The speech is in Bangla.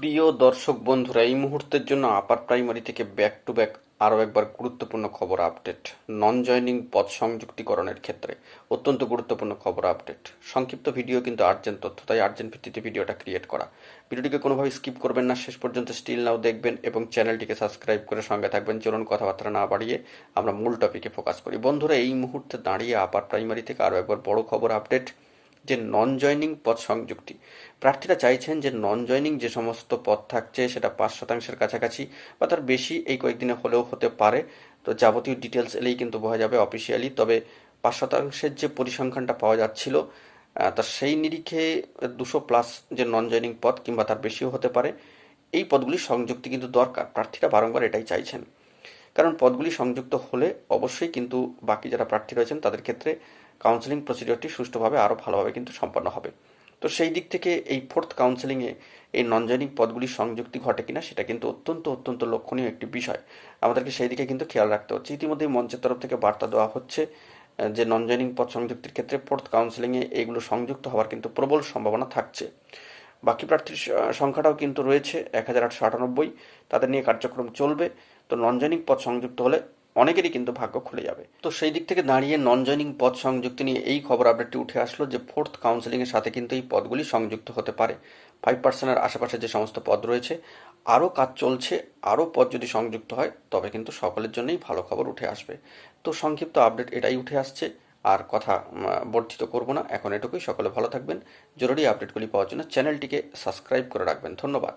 প্রিয় দর্শক বন্ধুরা, এই মুহূর্তের জন্য আপার প্রাইমারি থেকে ব্যাক টু ব্যাক আরও একবার গুরুত্বপূর্ণ খবর আপডেট নন জয়নিং পদ সংযুক্তিকরণের ক্ষেত্রে অত্যন্ত গুরুত্বপূর্ণ খবর আপডেট সংক্ষিপ্ত ভিডিও কিন্তু আর্জেন্ট তথ্য, তাই আর্জেন্ট ভিত্তিতে ভিডিওটা ক্রিয়েট করা। ভিডিওটিকে কোনোভাবে স্কিপ করবেন না, শেষ পর্যন্ত স্টিল নাও দেখবেন এবং চ্যানেলটিকে সাবস্ক্রাইব করে সঙ্গে থাকবেন। চলুন কথাবার্তা না বাড়িয়ে আমরা মূল টপিকে ফোকাস করি। বন্ধুরা, এই মুহূর্তে দাঁড়িয়ে আপার প্রাইমারি থেকে আরও একবার বড় খবর আপডেট যে নন জয়নিং পদ সংযুক্তি। প্রার্থীরা চাইছেন যে নন জয়নিং যে সমস্ত পদ থাকছে সেটা পাঁচ শতাংশের কাছাকাছি বা তার বেশি এই কয়েকদিনে হলেও হতে পারে। তো যাবতীয় ডিটেলস এলেই কিন্তু বোঝা যাবে অফিসিয়ালি তবে পাঁচ শতাংশের যে পরিসংখ্যানটা পাওয়া যাচ্ছিল তা সেই নিরিখে দুশো প্লাস যে নন জয়নিং পদ কিংবা তার বেশিও হতে পারে। এই পদগুলির সংযুক্তি কিন্তু দরকার। প্রার্থীরা বারংবার এটাই চাইছেন। কারণ পদগুলি সংযুক্ত হলে অবশ্যই কিন্তু বাকি যারা প্রার্থী রয়েছেন তাদের ক্ষেত্রে কাউন্সেলিং প্রসিডিওরটি সুষ্ঠুভাবে আরও ভালোভাবে কিন্তু সম্পন্ন হবে। তো সেই দিক থেকে এই ফোর্থ কাউন্সেলিংয়ে এই নন জয়নিং পদগুলির সংযুক্তি ঘটে কিনা সেটা কিন্তু অত্যন্ত অত্যন্ত লক্ষণীয় একটি বিষয়। আমাদেরকে সেই দিকে কিন্তু খেয়াল রাখতে হচ্ছে। ইতিমধ্যেই মঞ্চের তরফ থেকে বার্তা দেওয়া হচ্ছে যে নন জয়নিং পদ সংযুক্তির ক্ষেত্রে ফোর্থ কাউন্সেলিংয়ে এইগুলো সংযুক্ত হওয়ার কিন্তু প্রবল সম্ভাবনা থাকছে। বাকি প্রার্থীর সংখ্যাটাও কিন্তু রয়েছে, এক হাজার আটশো আটানব্বই। তাদের নিয়ে কার্যক্রম চলবে। তো নন জয়নিং পদ সংযুক্ত হলে অনেকেরই কিন্তু ভাগ্য খুলে যাবে। তো সেই দিক থেকে দাঁড়িয়ে নন জয়নিং পদ সংযুক্তি নিয়ে এই খবর আপডেটটি উঠে আসলো যে ফোর্থ কাউন্সেলিংয়ের সাথে কিন্তু এই পদগুলি সংযুক্ত হতে পারে। ফাইভ পার্সেন্টের আশেপাশে যে সমস্ত পদ রয়েছে, আরও কাজ চলছে, আরও পদ যদি সংযুক্ত হয়, তবে কিন্তু সকলের জন্যই ভালো খবর উঠে আসবে। তো সংক্ষিপ্ত আপডেট এটাই উঠে আসছে, আর কথা বর্ধিত করব না। এখন এটুকুই, সকলে ভালো থাকবেন। জরুরি আপডেটগুলি পাওয়ার জন্য চ্যানেলটিকে সাবস্ক্রাইব করে রাখবেন। ধন্যবাদ।